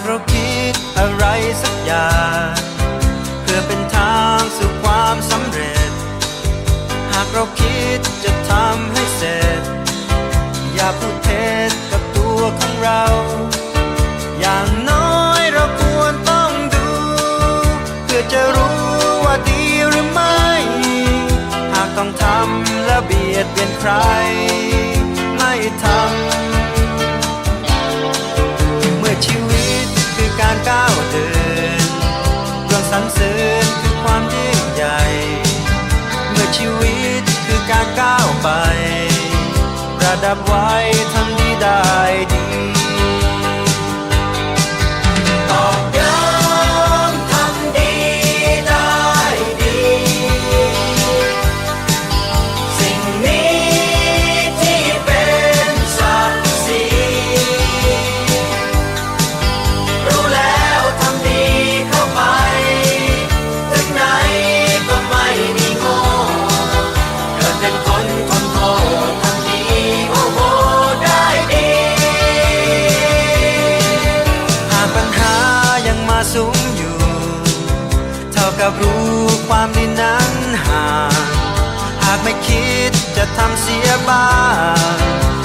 ากเราคิดอะไรสักอย่าง เพื่อเป็นทางสู่ความสำเร็จ หากเราคิดจะทำให้เสร็จ อย่าพูดเท็จกับตัวของเรา อย่างน้อยเราควรต้องดู เพื่อจะรู้ว่าดีหรือไม่ หากต้องทำแล้วเบียดเบียนใคร ไม่ทำ ดับไว้ทำดีได้ดี สูงอยู่ เท่ากับรู้ความดีนั้นห่าง หากไม่คิดจะทำเสียบ้าง